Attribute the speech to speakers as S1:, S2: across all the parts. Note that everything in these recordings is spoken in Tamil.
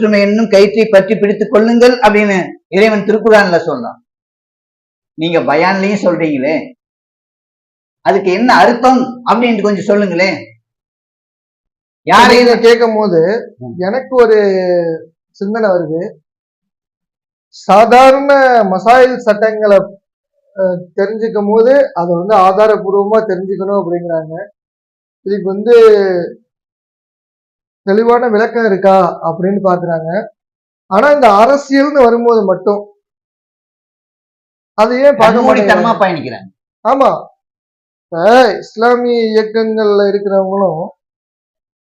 S1: ஒற்றுமை என்னும் கயிற்றை பற்றி பிடித்துக் கொள்ளுங்கள் அப்படின்னு இறைவன் திருக்குறான்ல சொல்றான். அப்படின்னு நீங்க பயான்லயும் சொல்றீங்களே. அதுக்கு என்ன அர்த்தம் அப்படின்ட்டு கொஞ்சம் சொல்லுங்களேன். யாரையும்
S2: இதை கேட்கும் போது எனக்கு ஒரு சிந்தனை வருது. சாதாரண மசாயில் சட்டங்களை தெரிஞ்சுக்கும் போது அதை வந்து ஆதாரபூர்வமா தெரிஞ்சுக்கணும் அப்படிங்கிறாங்க. இதுக்கு வந்து தெளிவான விளக்கம் இருக்கா அப்படின்னு பாக்குறாங்க. ஆனா இந்த அரசியல்னு வரும்போது மட்டும் அது ஏன் பார்க்க
S1: பயணிக்கிறாங்க.
S2: ஆமா. இஸ்லாமிய இயக்கங்கள்ல இருக்கிறவங்களும்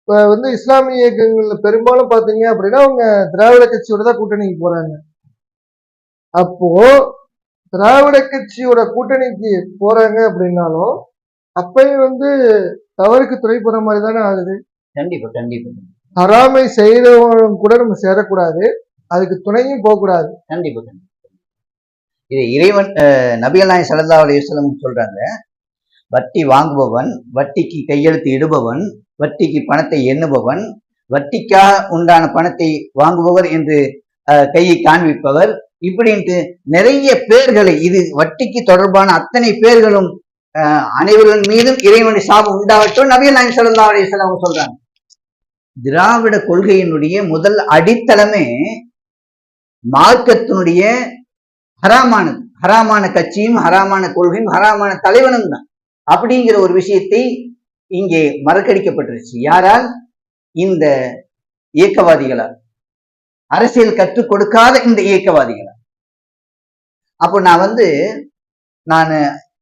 S2: இப்ப வந்து இஸ்லாமிய இயக்கங்கள்ல பெரும்பாலும் பாத்தீங்க அப்படின்னா அவங்க திராவிட கட்சியோட தான் கூட்டணிக்கு போறாங்க. அப்போ திராவிட கட்சியோட கூட்டணிக்கு போறாங்க அப்படின்னாலும் அப்பயும் வந்து தவறுக்கு துணை போற மாதிரி தானே ஆகுது.
S1: கண்டிப்பா கண்டிப்பா.
S2: ஹராமை செய்யறவங்க கூட நம்ம சேரக்கூடாது. அதுக்கு துணையும் போகக்கூடாது.
S1: கண்டிப்பா கண்டிப்பா. இது இறைவன் நபிகள் ஸல்லல்லாஹு அலைஹி வஸல்லம் சொல்றாங்க வட்டி வாங்குபவன் வட்டிக்கு கையெழுத்து இடுபவன் வட்டிக்கு பணத்தை எண்ணுபவன் வட்டிக்காக உண்டான பணத்தை வாங்குபவர் என்று கையை காண்பிப்பவர். இப்படின்ட்டு நிறைய பேர்களை இது வட்டிக்கு தொடர்பான அத்தனை பேர்களும் அனைவரின் மீதும் இறைவனுடைய சாபம் உண்டாகட்டும் நபிகள் அலைஹி வஸல்லம் அவங்க சொல்றாங்க. திராவிட கொள்கையினுடைய முதல் அடித்தளமே மார்க்கத்தினுடைய ஹராமானது. ஹராமான கட்சியும் ஹராமான கொள்கையும் ஹராமான தலைவனும் தான். அப்படிங்கிற ஒரு விஷயத்தை இங்கே மறக்கடிக்கப்பட்டுருச்சு. யாரால்? இந்த இயக்கவாதிகளால். அரசியல் கற்றுக் கொடுக்காத இந்த இயக்கவாதிகளால். அப்போ நான் வந்து நான்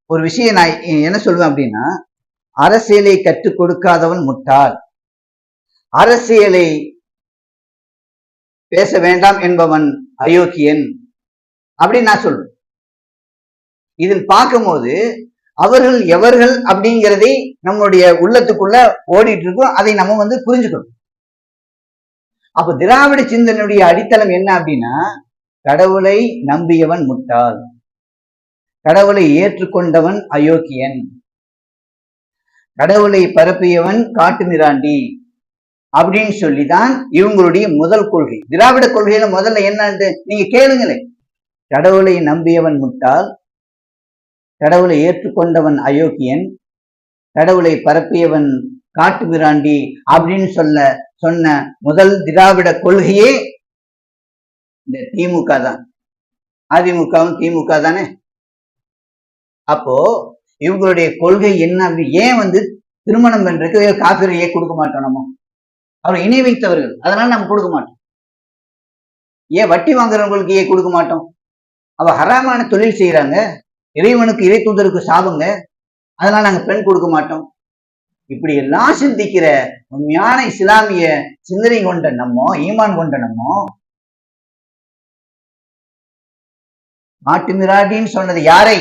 S1: ஒரு விஷயம் நான் என்ன சொல்லுவேன் அப்படின்னா அரசியலை கற்றுக் கொடுக்காதவன் முட்டாள். அரசியலை பேச வேண்டாம் என்பவன் அயோக்கியன் அப்படின்னு நான் சொல்றேன். இதில் பார்க்கும்போது அவர்கள் எவர்கள் அப்படிங்கிறதை நம்மளுடைய உள்ளத்துக்குள்ள ஓடிட்டு இருக்கோம் அதை நம்ம வந்து புரிஞ்சுக்கணும். அப்ப திராவிட சிந்தனையுடைய அடித்தளம் என்ன அப்படின்னா கடவுளை நம்பியவன் முட்டாள். கடவுளை ஏற்றுக்கொண்டவன் அயோக்கியன். கடவுளை பரப்பியவன் காட்டு மிராண்டி. அப்படின்னு சொல்லி தான் இவங்களுடைய முதல் கொள்கை. திராவிட கொள்கையில முதல்ல என்னன்னு நீங்க கேளுங்களேன் கடவுளை நம்பியவன் முட்டாள் கடவுளை ஏற்றுக்கொண்டவன் அயோக்கியன் கடவுளை பரப்பியவன் காட்டு பிராண்டி அப்படின்னு சொல்ல சொன்ன முதல் திராவிட கொள்கையே இந்த திமுக தான். அதிமுகவும் திமுக தானே? அப்போ இவங்களுடைய கொள்கை என்ன ஏன் வந்து திருமணம் பண்றதுக்கு காப்பிரையே கொடுக்க மாட்டோம் நம்ம? அவர் இணை வைத்தவர்கள். அதனால நம்ம கொடுக்க மாட்டோம். ஏன் வட்டி வாங்குறவங்களுக்கு ஏன் கொடுக்க மாட்டோம்? அவ ஹராமான தொழில் செய்யறாங்க இறைவனுக்கு இறை தூதருக்கு சாபங்க. அதனால நாங்க பெண் கொடுக்க மாட்டோம். இப்படி எல்லாம் சிந்திக்கிற உண்மையான இஸ்லாமிய சிந்தனை கொண்ட நம்மோ ஈமான் கொண்ட நம்மோ நாட்டுமிராட்டின்னு சொன்னது யாரை?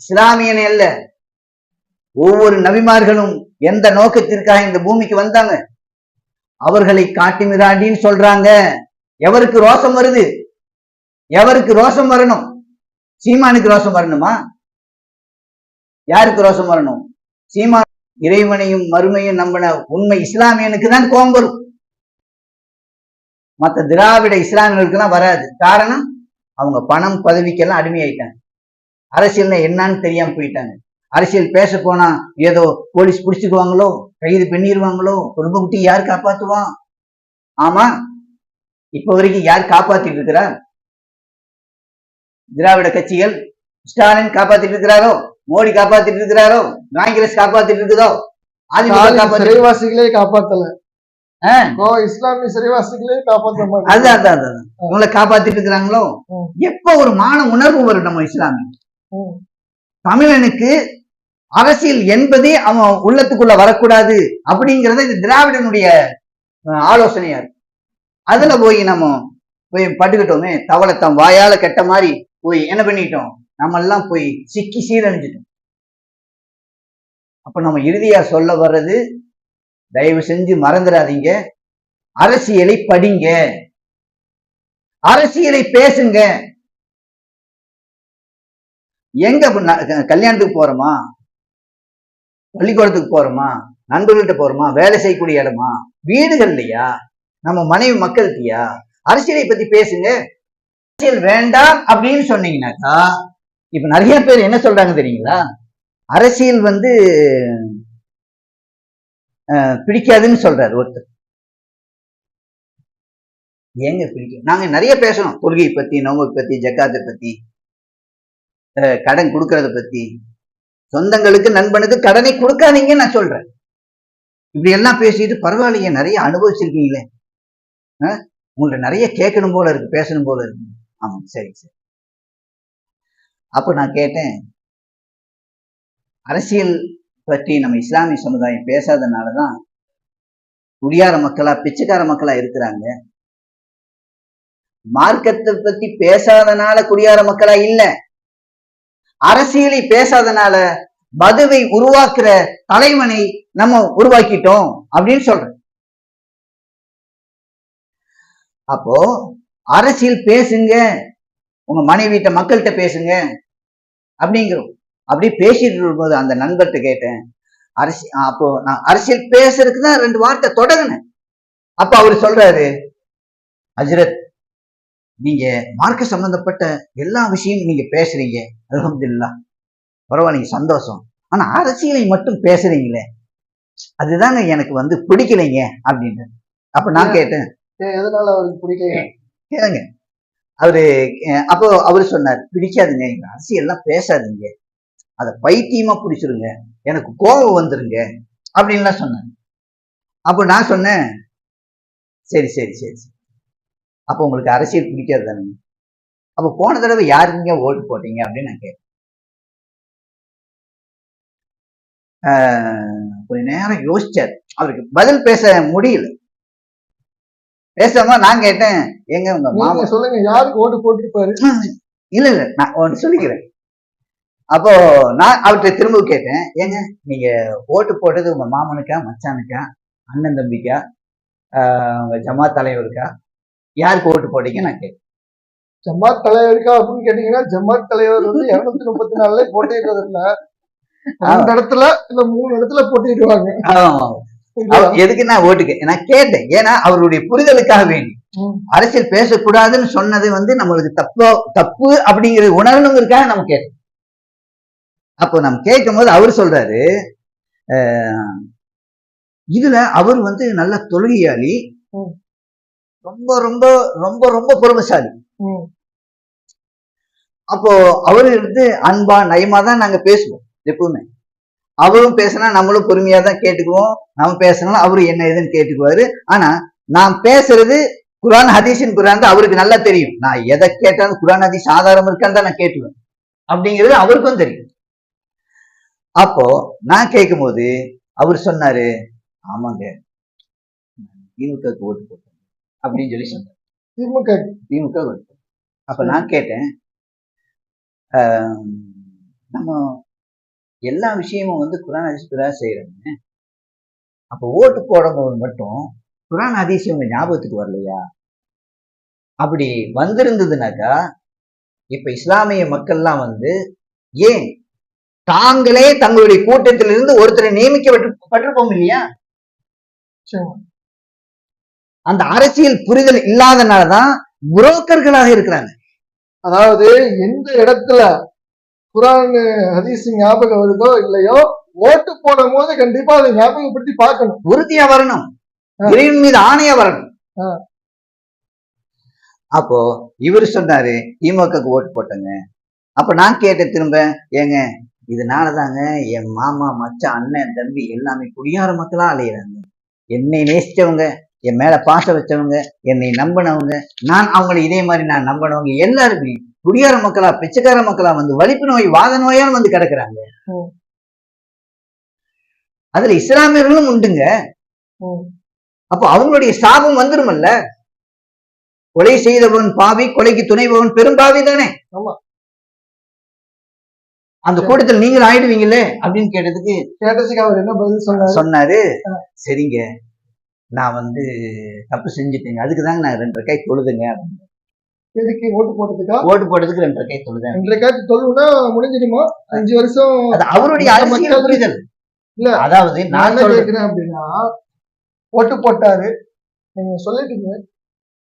S1: இஸ்லாமியனே அல்ல. ஒவ்வொரு நபிமார்களும் எந்த நோக்கத்திற்காக இந்த பூமிக்கு வந்தாங்க? அவர்களை காட்டி மிராண்டின்னு சொல்றாங்க. எவருக்கு ரோஷம் வருது? எவருக்கு ரோஷம் வரணும்? சீமானுக்கு ரோஷம் வரணுமா? யாருக்கு ரோஷம் வரணும்? சீமான் இறைவனையும் மறுமையும் நம்பின உண்மை இஸ்லாமியனுக்கு தான் கோபம் வரும். மற்ற திராவிட இஸ்லாமியர்களுக்கெல்லாம் வராது. காரணம் அவங்க பணம் பதவிக்கெல்லாம் அடிமையாயிட்டாங்க. அரசியல்னா என்னன்னு தெரியாம போயிட்டாங்க. அரசியல் பேச போனா ஏதோ போலீஸ் பிடிச்சுக்குவாங்களோ கைது பண்ணிடுவாங்களோ குடும்ப குட்டி யார் காப்பாத்துவான்? ஆமா இப்ப வரைக்கும் யார் காப்பாத்திட்டு இருக்கிறா? திராவிட கட்சிகள் ஸ்டாலின் காப்பாத்திட்டு இருக்கிறாரோ? மோடி காப்பாத்திட்டு இருக்கிறாரோ? காங்கிரஸ் காப்பாத்திட்டு இருக்குதோ?
S2: சிறைவாசிகளே காப்பாத்தல. இஸ்லாமிய சிறைவாசிகளே காப்பாத்த மாட்டாங்க.
S1: அதான் உங்களை காப்பாத்திட்டு இருக்கிறாங்களோ. எப்ப ஒரு மான உணர்வு வரும் நம்ம இஸ்லாமிய. தமிழனுக்கு அரசியல் என்பதே அவன் உள்ளத்துக்குள்ள வரக்கூடாது அப்படிங்கறது இந்த திராவிடனுடைய ஆலோசனையா இருக்கு. அதுல போய் நம்ம போய் பட்டுக்கிட்டோமே தவளை தம் வாயால கெட்ட மாதிரி போய் என்ன பண்ணிட்டோம்? நம்ம எல்லாம் போய் சிக்கி சீரழிஞ்சிட்டோம். அப்ப நம்ம இறுதியா சொல்ல வர்றது தயவு செஞ்சு மறந்துடாதீங்க. அரசியலை படிங்க. அரசியலை பேசுங்க. எங்க கல்யாணத்துக்கு போறோமா? பள்ளிக்கூடத்துக்கு போறோமா? நண்பர்கள்ட்ட போறோமா? வேலை செய்யக்கூடிய இடமா? வீடுகள்லையா? நம்ம மனைவி மக்கள்கிட்டயா? அரசியலை பத்தி பேசுங்க. அரசியல் வேண்டாம் அப்படின்னு சொன்னீங்கன்னாக்கா இப்ப நிறைய பேர் என்ன சொல்றாங்க தெரியுங்களா? அரசியல் வந்து பிடிக்காதுன்னு சொல்றாரு ஒருத்தர். ஏங்க பிடிக்கும் நாங்க நிறைய பேசணும். கொள்கையை பத்தி நோம்பை பத்தி ஜக்காத்தை பத்தி கடன் கொடுக்கறத பத்தி. சொந்தங்களுக்கு நண்பனுக்கு கடனை கொடுக்காதீங்கன்னு நான் சொல்றேன். இப்படி எல்லாம் பேசிட்டு பரவாயில்லையே நிறைய அனுபவிச்சிருக்கீங்களே. உங்களை நிறைய கேட்கணும் போல இருக்கு பேசணும் போல இருக்கு. ஆமா சரி சரி. அப்போ நான் கேட்டேன் அரசியல் பற்றி நம்ம இஸ்லாமிய சமுதாயம் பேசாதனாலதான் குடியார மக்களா பிச்சைக்கார மக்களா இருக்கிறாங்க. மார்க்கத்தை பத்தி பேசாதனால குடியார மக்களா இல்ல. அரசியலை பேசாதனால மதுவை உருவாக்குற தலைவனை நம்ம உருவாக்கிட்டோம் அப்படின்னு சொல்றேன். அப்போ அரசியல் பேசுங்க உங்க மனைவிட்ட மக்கள்கிட்ட பேசுங்க அப்படிங்கிறோம். அப்படியே பேசிட்டு இருக்கும்போது அந்த நண்பர்கிட்ட கேட்டேன் அரசி அப்போ நான் அரசியல் பேசுறதுக்கு தான் ரெண்டு வார்த்தை தொடங்கினேன். அப்ப அவர் சொல்றாரு அஜரத் நீங்க மார்க்க சம்பந்தப்பட்ட எல்லா விஷயமும் நீங்க பேசுறீங்க. அல்ஹம்துலில்லாஹ் பரவாயில்லைங்க சந்தோஷம். ஆனா அரசியலை மட்டும் பேசுறீங்களே. அதுதாங்க எனக்கு வந்து பிடிக்கலைங்க அப்படின்னு அப்ப நான் கேட்டேன்.
S2: எதனால அவருக்கு பிடிக்கல
S1: கேளுங்க. அவரு அப்போ அவரு சொன்னார் பிடிக்காதுங்க இந்த அரசியல்லாம் பேசாதீங்க. அதை பைத்தியமா பிடிச்சிருங்க. எனக்கு கோபம் வந்துருங்க. அப்படின்லாம் சொன்னாங்க அப்போ நான் சொன்னேன் சரி சரி சரி சரி. அப்போ உங்களுக்கு அரசியல் பிடிக்காது தானுங்க அப்போ போன தடவை யாருக்குங்க ஓட்டு போட்டீங்க அப்படின்னு நான் கேட்டேன். ஆஹ் கொஞ்ச நேரம் யோசிச்சார். அவருக்கு பதில் பேச முடியல. பேசாம நான் கேட்டேன் எங்க உங்க மாமா?
S2: சொல்லுங்க யாருக்கு ஓட்டு போட்டிருப்பாரு?
S1: இல்ல இல்ல நான் ஒன்று சொல்லிக்கிறேன். அப்போ நான் அவர்கிட்ட திரும்ப கேட்டேன் ஏங்க நீங்க ஓட்டு போட்டது உங்க மாமனுக்கா மச்சானுக்கா அண்ணன் தம்பிக்கா ஆஹ் உங்க ஜமாத் தலைவருக்கா? யாருக்கு ஓட்டு போட்டீங்க நான் கேட்டேன்.
S2: ஜமாத் தலைவருக்கா அப்படின்னு கேட்டீங்கன்னா ஜமாத் தலைவர் வந்து இருநூத்தி முப்பத்தி நாலுல போட்டிடுறது இல்ல. ரெண்டு இடத்துல இல்ல மூணு இடத்துல போட்டிடுவாங்க
S1: எதுக்கு நான் ஓட்டுக்கு? நான் கேட்டேன். ஏன்னா அவருடைய புரிதலுக்காக வேண்டி. அரசியல் பேசக்கூடாதுன்னு சொன்னது வந்து நம்மளுக்கு தப்பு தப்பு அப்படிங்கிறது உணரணுங்கிறதுக்காக நம்ம கேட்டோம் அப்போ நம்ம கேட்கும் போது அவர் சொல்றாரு இதுல அவர் வந்து நல்ல தொழுகையாளி. ரொம்ப ரொம்ப ரொம்ப ரொம்ப பொறுமைசாலி. அப்போ அவரு வந்து அன்பா நயமா தான் நாங்க பேசுவோம் எப்பவுமே. அவரும் பேசினா நம்மளும் பொறுமையா தான் கேட்டுக்குவோம். நம்ம பேசினாலும் அவரு என்ன ஏதுன்னு கேட்டுக்குவாரு. ஆனா நான் பேசுறது குரான் ஹதீஸின் குரான் தான் அவருக்கு நல்லா தெரியும். நான் எதை கேட்டாலும் குரான் ஹதீஸ் ஆதாரம் இருக்கான்னு தான் நான் கேட்டுவேன் அப்படிங்கிறது அவருக்கும் தெரியும். அப்போ நான் கேட்கும்போது அவர் சொன்னாரு ஆமாங்க ஓட்டு போட்டேன். அப்படின்னு சொல்லி சொன்னார்.
S2: திமுக
S1: திமுக. அப்ப நான் கேட்டேன் நம்ம எல்லா விஷயமும் வந்து குரான் ஹதீஸ் குரான் செய்யறோம் அப்ப ஓட்டு போடும்போது மட்டும் குரான் உங்க ஞாபகத்துக்கு வரலையா? அப்படி வந்திருந்ததுனாக்கா இப்ப இஸ்லாமிய மக்கள்லாம் வந்து ஏன் தாங்களே தங்களுடைய கூட்டத்திலிருந்து ஒருத்தரை நியமிக்கப்பட்டிருப்போம் இல்லையா?
S2: நிச்சயமா.
S1: அந்த அரசியல் புரிதல் இல்லாதனாலதான் புரோக்கர்களாக இருக்கிறாங்க.
S2: அதாவது எந்த இடத்துல குரான் ஹதீஸ் ஞாபகம் வருதோ இல்லையோ ஓட்டு போடும் போது கண்டிப்பா அதை ஞாபகப்படுத்தி பார்க்கணும்.
S1: உறுதியா வரணும். இறைவன் மீது ஆணையா வரணும். அப்போ இவர் சொன்னாரு திமுகக்கு ஓட்டு போட்டேங்க. அப்ப நான் கேட்டேன் திரும்ப ஏங்க இதனாலதாங்க என் மாமா மச்சான் அண்ணன் தம்பி எல்லாமே குடியார மக்களா அலையிறாங்க. என்னை நேசிச்சவங்க. என் மேல பாசம் வச்சவங்க என்னை நம்பினவங்க நான் அவங்களை இதே மாதிரி நான் நம்பினவங்க எல்லாருமே குடியார மக்களா பிச்சைக்கார மக்களா வந்து வலிப்பு நோய் வாத நோயான்னு வந்து கிடக்குறாங்க. அதுல இஸ்லாமியர்களும் உண்டுங்க. அப்போ அவங்களுடைய சாபம் வந்துருமல்ல? கொலை செய்தவன் பாவி கொலைக்கு துணைபவன் பெரும்பாவி தானே?
S2: ஆமா.
S1: அந்த கூட்டத்தில் நீங்கள் ஆயிடுவீங்களே அப்படின்னு கேட்டதுக்கு
S2: கேட்டதுக்கு அவர் என்ன பதில் சொன்னாரு?
S1: சொன்னாரு. சரிங்க. நான் வந்து தப்பு செஞ்சுட்டேங்க. அதுக்கு தாங்க நான் ரெண்டு கை தொழுதுங்க
S2: எதுக்கு ஓட்டு போட்டதுக்கா?
S1: ஓட்டு போட்டதுக்கு ரெண்டு கை தொழுதேன்.
S2: ரெண்டு தொழுவுனா முடிஞ்சிடுமா? அஞ்சு வருஷம்
S1: அது அவருடைய அரசியல் புரிதல்.
S2: இல்ல,
S1: அதாவது
S2: நான் கேட்கிறேன் அப்படின்னா ஓட்டு போட்டாரு. நீங்க சொல்லிட்டீங்க.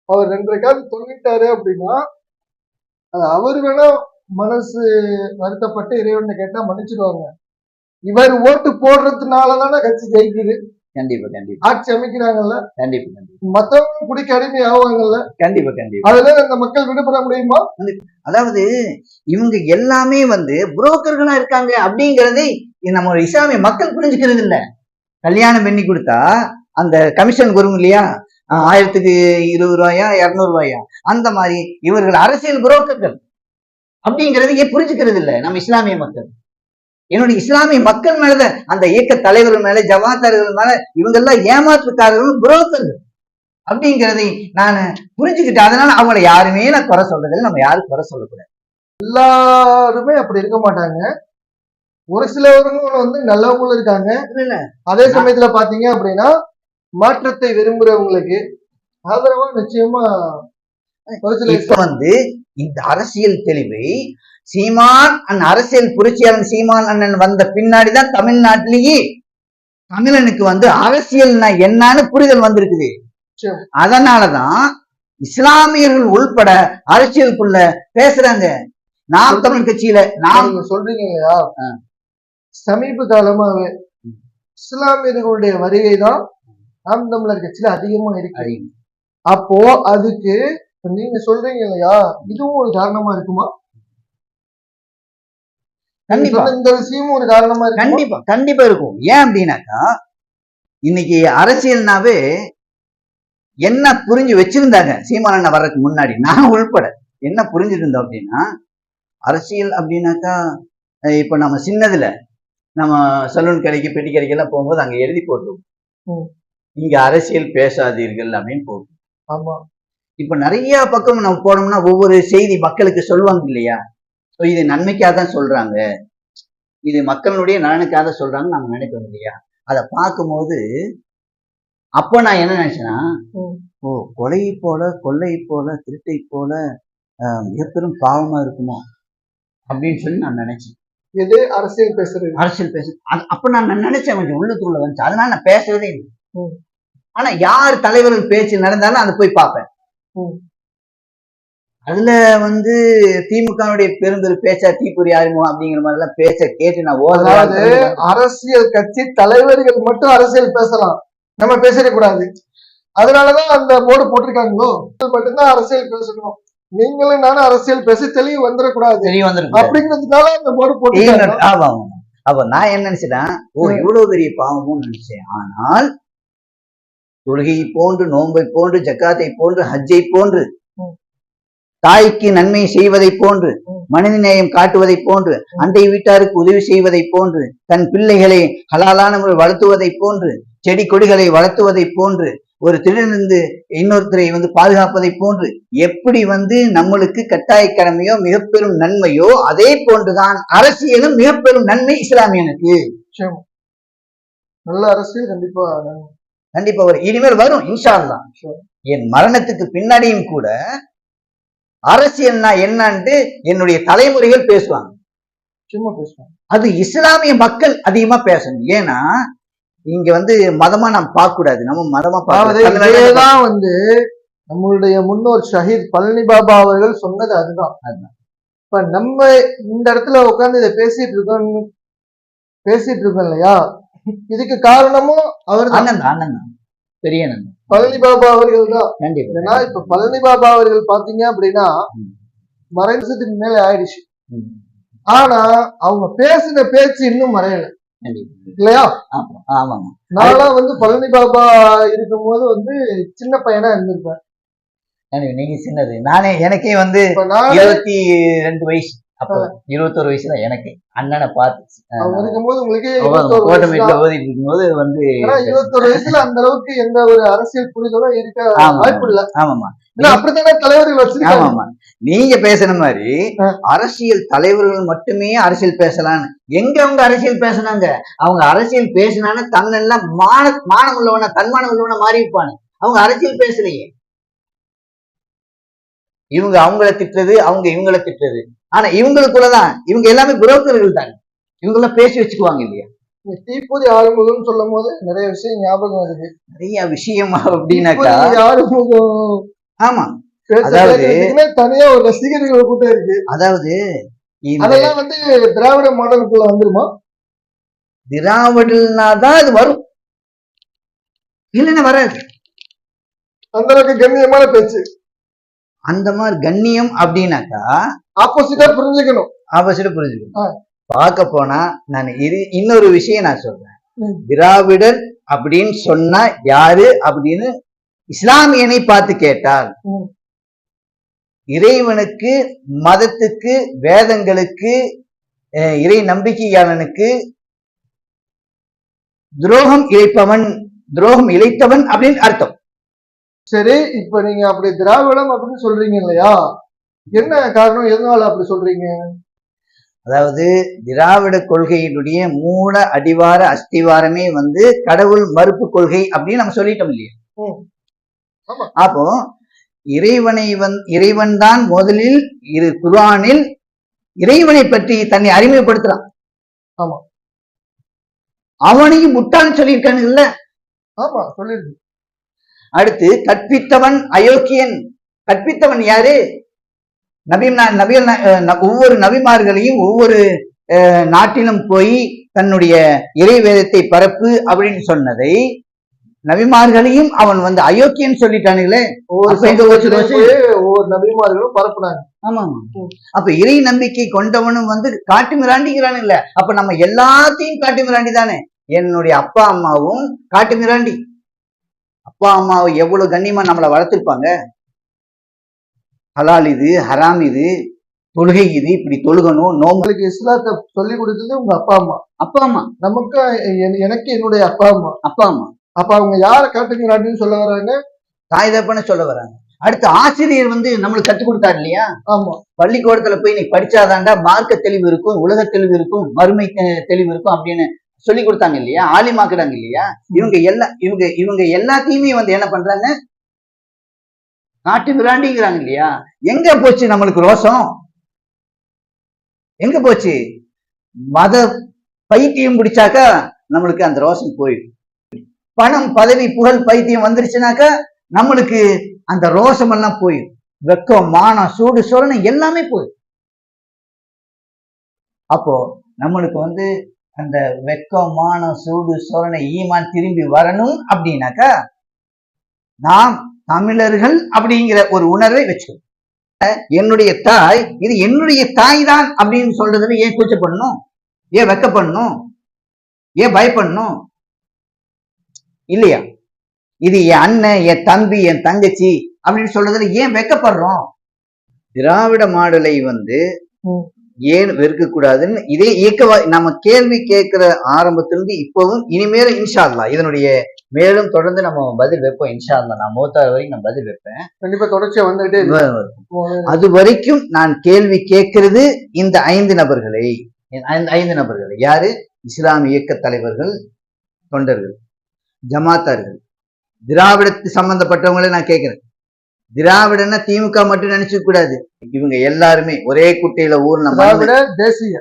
S2: அவர் ரெண்டரை கால் தொங்கிட்டாரு அப்படின்னா அது அவர் வேணா மனசு வருத்தப்பட்டு இறைவனை கேட்டா மன்னிச்சிடுவாங்க. இவர் ஓட்டு போடுறதுனால தானே கட்சி ஜெயிக்குது.
S1: கண்டிப்பா கண்டிப்பா.
S2: ஆட்சி அமைக்கிறாங்கல்ல?
S1: கண்டிப்பா கண்டிப்பா.
S2: மத்தவங்க குடிக்க அடிமை ஆவாங்கல்ல?
S1: கண்டிப்பா கண்டிப்பா.
S2: அதுல இந்த மக்கள் விடுபட முடியுமா?
S1: அதாவது இவங்க எல்லாமே வந்து புரோக்கர்களா இருக்காங்க அப்படிங்கறதை நம்ம இஸ்லாமிய மக்கள் புரிஞ்சுக்கிறது இல்ல. கல்யாணம் பண்ணி கொடுத்தா அந்த கமிஷன் வரும் இல்லையா? ஆயிரத்துக்கு இருபது ரூபாயா இருநூறு ரூபாயா? அந்த மாதிரி இவர்கள் அரசியல் புரோக்கர்கள் அப்படிங்கறதையே புரிஞ்சுக்கிறது இல்ல நம்ம இஸ்லாமிய மக்கள். என்னுடைய இஸ்லாமிய மக்கள் மேல அந்த இயக்க தலைவர்கள் மேல ஜவாத்தார்கள் மேல இவங்க எல்லாம் ஏமாற்றுக்காரர்கள் புரோக்கர்கள் அப்படிங்கிறதை நான் புரிஞ்சுக்கிட்டேன். அதனால அவங்கள யாருமே நான் குறை சொல்றதில்லை. நம்ம யாரும் குறை சொல்லக்கூடாது.
S2: எல்லாருமே அப்படி இருக்க மாட்டாங்க. ஒரு சிலவங்க வந்து நல்லவங்களும் இருக்காங்க. அதே சமயத்துல பாத்தீங்க அப்படின்னா மாற்றத்தை விரும்புறவங்களுக்கு ஆதரவா நிச்சயமா
S1: வந்து இந்த அரசியல் தெளிவை சீமான் அண்ணன் அரசியல் புரட்சியாளன் சீமான் அண்ணன் வந்த பின்னாடிதான் தமிழ்நாட்டிலேயே தமிழனுக்கு வந்து அரசியல்னா என்னன்னு புரிதல் வந்திருக்குது. அதனாலதான் இஸ்லாமியர்கள் உள்பட அரசியலுக்குள்ள பேசுறாங்க நாம் தமிழ் கட்சியில நாம்
S2: சொல்றீங்க இல்லையா. சமீப காலமாவே இஸ்லாமியர்களுடைய வருகை தான் நாம் தமிழர் கட்சியில அதிகமா இருக்கு. அப்போ அதுக்கு நீங்க சொல்றீங்க இல்லையா இதுவும் ஒரு காரணமா இருக்குமா
S1: கண்டிப்பா.
S2: சொன்ன இந்த விஷயமும் ஒரு காரணமா
S1: கண்டிப்பா கண்டிப்பா இருக்கும். ஏன் அப்படின்னாக்கா இன்னைக்கு அரசியல்னாவே என்ன புரிஞ்சு வச்சிருந்தாங்க சீமானண்ண வர்றதுக்கு முன்னாடி? நான் உள்பட. என்ன புரிஞ்சுட்டு இருந்தோம் அப்படின்னா அரசியல் அப்படின்னாக்கா இப்ப நம்ம சின்னதுல நம்ம சலூன் கடைக்கு பெட்டி கடைக்கெல்லாம் போகும்போது அங்க எழுதி போட்டுருவோம். இங்க அரசியல் பேசாதீர்கள் அப்படின்னு போட்டு
S2: ஆமா.
S1: இப்ப நிறைய பக்கம் நம்ம போனோம்னா ஒவ்வொரு செய்தி மக்களுக்கு சொல்லுவாங்க இல்லையா? So இது நன்மைக்காக தான் சொல்றாங்க. இது மக்களுடைய நலனுக்காக தான் சொல்றாங்கன்னு நம்ம நினைப்போம் இல்லையா? அதை பார்க்கும்போது அப்போ நான் என்ன நினைச்சேன்னா. ஓ. கொலை போல கொள்ளை போல திருட்டை போல மிகப்பெரும் பாவமா இருக்குமோ? அப்படின்னு சொல்லி நான் நினைச்சேன்.
S2: எது அரசியல் பேசுறது.
S1: அரசியல் பேச அப்ப நான் நான் நினைச்சேன் கொஞ்சம் உள்ளுக்குள்ள வந்துச்சு அதனால நான் பேசுறதே இல்லை. ஆனா யார் தலைவர்கள் பேச்சு நடந்தாலும் அதை போய் பார்ப்பேன். அதுல வந்து திமுகவுடைய பெருந்தொரு பேச்சா தீப்பொறி ஆறுமோ அப்படிங்கிற மாதிரி எல்லாம் பேச்ச கேட்டு நான் ஓதுறது
S2: அரசியல் கட்சி தலைவர்கள் மட்டும் அரசியல் பேசலாம். நம்ம பேசிடக்கூடாது அதனாலதான் அந்த போர்டு போட்டிருக்காங்களோ? மட்டும்தான் அரசியல் பேசணும். நீங்களும் நானும் அரசியல் பேச தெளிவு வந்துடக்கூடாது அப்படிங்கிறதுனால அந்த போர்டு போட்டிருக்காங்க.
S1: ஆமா அப்ப நான் என்ன நினைச்சிட்டேன் ஓ. இவ்வளவு பெரிய பாவமும் நினைச்சேன். ஆனால் தொழுகையை போன்று நோன்பை போன்று ஜக்காத்தை போன்று ஹஜ்ஜை போன்று. தாய்க்கு நன்மை செய்வதை போன்று. மனித நேயம் காட்டுவதை போன்று அண்டை வீட்டாருக்கு உதவி செய்வதை போன்று தன் பிள்ளைகளை ஹலாலான முறையில் வளர்த்துவதை போன்று செடி கொடிகளை வளர்த்துவதை போன்று ஒரு திருடிலிருந்து இன்னொருத்தரை வந்து பாதுகாப்பதை போன்று எப்படி வந்து நம்மளுக்கு கட்டாய கடமையோ மிக பெரும் நன்மையோ அதே போன்றுதான் அரசியலும் மிக பெரும் நன்மை இஸ்லாமியனுக்கு.
S2: நல்ல அரசியல் கண்டிப்பா.
S1: கண்டிப்பா வரும் இனிமேல் வரும் இன்ஷா
S2: Sure.
S1: என் மரணத்துக்கு பின்னாடியும் கூட அரசியல்னா என்னன்ட்டு என்னுடைய தலைமுறைகள் பேசுவாங்க.
S2: நிச்சயமா பேசுவாங்க.
S1: அது இஸ்லாமிய மக்கள் அதிகமா பேசணும். ஏன்னா இங்க வந்து மதமா நம்ம பார்க்க கூடாது நம்ம மதமா
S2: அதாவது
S1: பார்க்க
S2: இதேதான் வந்து நம்மளுடைய முன்னோர் ஷஹீத் பழனி பாபா அவர்கள் சொன்னது அதுதான். இப்ப நம்ம இந்த இடத்துல உட்கார்ந்து இதை பேசிட்டு இருக்கோம். பேசிட்டு இருக்கோம் இல்லையா? இதுக்கு காரணமும் அவர்
S1: அண்ணன் தான். பெரிய அண்ணன் தான்.
S2: பழனி பாபா அவர்கள் தான். ஏன்னா இப்ப பழனி பாபா அவர்கள் பாத்தீங்க அப்படின்னா. மறைஞ்சதுக்கு மேல ஆயிடுச்சு. ஆனா அவங்க பேசின பேச்சு இன்னும் மறையல. இல்லையா?
S1: ஆமா
S2: நான்லாம் வந்து பழனி பாபா இருக்கும்போது வந்து சின்ன பையனா இருந்திருப்பேன்.
S1: நீங்க சின்னது. நானே எனக்கே வந்து இருபத்தி ரெண்டு வயசு. அப்ப இருபத்தொரு வயசுல எனக்கு அண்ணனை பார்த்து
S2: இருக்கும்போது உங்களுக்கே தான்.
S1: ஓதிட்டு இருக்கும்போது வந்து
S2: இருபத்தொரு வயசுல அந்த அளவுக்கு எந்த ஒரு அரசியல் புரிதலும் இருக்க. வாய்ப்பு இல்ல.
S1: ஆமாமா நீங்க பேசுன மாதிரி. அரசியல் தலைவர்கள் மட்டுமே அரசியல் பேசலாம்னு எங்க அவங்க அரசியல் பேசுனாங்க? அவங்க அரசியல் பேசினான்னு தன்னெல்லாம் மான மானம் உள்ளவன தன்மானம் உள்ளவன மாறி இருப்பானு அவங்க அரசியல் பேசலையே. இவங்க அவங்கள திட்டுறது அவங்க இவங்கள திட்டுறது. ஆனா இவங்களுக்குள்ளதான் இவங்க எல்லாமே புரோக்கர்கள் தானே இவங்க எல்லாம் பேசி வச்சுக்குவாங்க இல்லையா?
S2: தீப்பொறி ஆறுமுகம்னு சொல்லும் போது நிறைய விஷயம் ஞாபகம் வருது.
S1: நிறைய விஷயம் அப்படின்னாக்கா
S2: ஆறுமுகம்.
S1: ஆமா. அதாவது-
S2: தனியா ஒரு ரசிகர்கள் கூட்டம் இருக்கு.
S1: அதாவது
S2: அதெல்லாம் வந்து திராவிட மாடலுக்குள்ள வந்துருமா?
S1: திராவிடல்னா தான் அது வரும். இல்லைன்னா வராது.
S2: அந்த அளவுக்கு கண்ணியமான பேச்சு.
S1: அந்த மாதிரி கண்ணியம் அப்படின்னாக்கா
S2: ஆப்போசிட்டா புரிஞ்சுக்கணும்
S1: அவசியம் புரிஞ்சுக்கணும். பார்க்க போனா நான் இது இன்னொரு விஷயம் நான் சொல்றேன். திராவிடர் அப்படின்னு சொன்னா யாரு அப்படின்னு இஸ்லாமியனை பார்த்து கேட்டால். இறைவனுக்கு மதத்துக்கு வேதங்களுக்கு இறை நம்பிக்கையாளனுக்கு துரோகம் இழைப்பவன் துரோகம் இழைத்தவன் அப்படின்னு அர்த்தம்
S2: சரி இப்ப நீங்க அப்படி திராவிடம் அப்படின்னு சொல்றீங்க இல்லையா? என்ன காரணம்? எதனால அப்படி சொல்றீங்க?
S1: அதாவது திராவிட கொள்கையினுடைய மூல அடிவார அஸ்திவாரமே வந்து கடவுள் மறுப்பு கொள்கை அப்படின்னு நம்ம சொல்லிட்டோம் இல்லையா. அப்போ இறைவனை வந் இறைவன் தான் முதலில் இரு குர்ஆனில் இறைவனை பற்றி தன்னை அறிமுகப்படுத்துறான்.
S2: ஆமா.
S1: அவனையும் முட்டாள்னு சொல்லியிருக்கானுங்கல்ல?
S2: ஆமா சொல்லிருக்கு
S1: அடுத்து கற்பித்தவன் அயோக்கியன். கற்பித்தவன் யாரு? நபி நபி ஒவ்வொரு நபிமார்களையும் ஒவ்வொரு நாட்டிலும் போய் தன்னுடைய இறை வேதத்தை பரப்பு அப்படின்னு சொன்னதை நபிமார்களையும் அவன் வந்து அயோக்கியன் சொல்லிட்டானுங்களே.
S2: ஒவ்வொரு நபிமார்களும் பரப்புனாங்க.
S1: ஆமா அப்ப இறை நம்பிக்கை கொண்டவனும் வந்து காட்டு மிராண்டிங்கிறான் இல்ல அப்ப நம்ம எல்லாத்தையும் காட்டு மிராண்டி தானே என்னுடைய அப்பா அம்மாவும் காட்டு மிராண்டி. அப்பா அம்மாவை எவ்வளவு கண்ணியமா நம்மளை வளர்த்திருப்பாங்க? ஹலால் இது ஹராம் இது தொழுகை இது இப்படி தொழுகணும் நோம்பு.
S2: உங்களுக்கு இஸ்லாத்தை சொல்லி கொடுத்தது உங்க அப்பா அம்மா.
S1: அப்பா அம்மா.
S2: நமக்கு என்- எனக்கு என்னுடைய அப்பா அம்மா.
S1: அப்பா அம்மா.
S2: அப்ப அவங்க யார காட்டுங்கிறான்னு சொல்ல வராங்க?
S1: தாய் தப்பன்னு சொல்ல வராங்க. அடுத்து ஆசிரியர் வந்து நம்மளுக்கு கற்றுக் கொடுத்தாரு இல்லையா?
S2: ஆமா.
S1: பள்ளிக்கூடத்துல போய் நீ படிச்சாதாண்டா மார்க்க தெளிவு இருக்கும் உலக தெளிவு இருக்கும் மறுமை தெளிவு இருக்கும் அப்படின்னு சொல்லி கொடுத்தாங்க இல்லையா? ஆலிமாக்குறாங்க இல்லையா? இவங்க எல்லா இவங்க இவங்க எல்லாத்தையுமே வந்து என்ன பண்றாங்க? காட்டு விளாண்டிங்கிறாங்க இல்லையா? எங்க போச்சு நம்மளுக்கு ரோசம் எங்க போச்சு? மத பைத்தியம் பிடிச்சாக்கா நம்மளுக்கு அந்த ரோசம் போயிடும். பணம் பதவி புகழ் பைத்தியம் வந்துருச்சுனாக்கா நம்மளுக்கு அந்த ரோசம் எல்லாம் போயிடும். வெக்கம் மானம் சூடு சோழனை எல்லாமே போயிடும். அப்போ நம்மளுக்கு வந்து அந்த வெக்கமான சூடு சொரணை ஈமான் திரும்பி வரணும் அப்படின்னாக்கா நாம் தமிழர்கள் அப்படிங்கிற ஒரு உணர்வை வச்சுக்கணும். என்னுடைய தாய் இது என்னுடைய தாய் தான் அப்படின்னு சொல்றதுல ஏன் கூச்சப்படணும்? ஏன் வெக்கப்படணும்? ஏன் பயப்படணும்? இல்லையா? இது என் அண்ணன் என் தம்பி என் தங்கச்சி அப்படின்னு சொல்றதுல ஏன் வெக்கப்படுறோம்? திராவிட மாடலை வந்து ஏன் வெறுக்க கூடாதுன்னு இதே இயக்க நம்ம கேள்வி கேட்கிற ஆரம்பத்திலிருந்து இப்பவும் இனிமேல் இன்ஷா அல்லாஹ் இதனுடைய மேலும் தொடர்ந்து நம்ம பதில் வைப்போம் இன்ஷா அல்லாஹ் நான் மூத்தாறு வரைக்கும் நான் பதில் வைப்பேன்.
S2: கண்டிப்பா தொடர்ச்சியா வந்துகிட்டே இருக்கு.
S1: அது வரைக்கும் நான் கேள்வி கேட்கிறது இந்த ஐந்து நபர்களை ஐந்து- ஐந்து நபர்களை. யாரு? இஸ்லாமிய இயக்க தலைவர்கள் தொண்டர்கள் ஜமாத்தார்கள். திராவிடத்து சம்பந்தப்பட்டவங்களை நான் கேட்கிறேன். திராவிடன்னா திமுக மட்டும் நினைச்சுக்க கூடாது. இவங்க எல்லாருமே ஒரே குட்டையில ஊர்ன மனித-
S2: திராவிட தேசிய.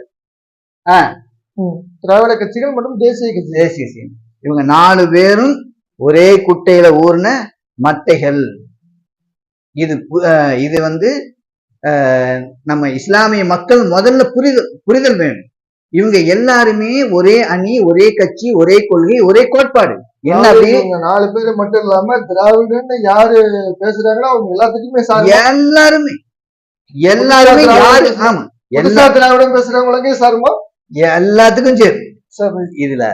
S2: திராவிட கட்சிகள் மற்றும் தேசிய கட்சி
S1: தேசிய சீன். இவங்க நாலு பேரும் ஒரே குட்டையில ஊர்ன மட்டைகள். இது இது வந்து நம்ம இஸ்லாமிய மக்கள் முதல்ல புரிதல் புரிதல் வேணும். இவங்க எல்லாருமே ஒரே அணி ஒரே கட்சி ஒரே கொள்கை ஒரே கோட்பாடு. என்ன
S2: நாலு பேர் மட்டும் இல்லாம திராவிடன்னு யாரு பேசுறாங்களோ அவங்க எல்லாத்துக்குமே சார்
S1: எல்லாருமே. எல்லாருமே யாரு ஆமா எல்லா
S2: திராவிடம் பேசுறவங்களுக்கு சாருமா
S1: எல்லாத்துக்கும் சரி.
S2: சரி.
S1: இதுல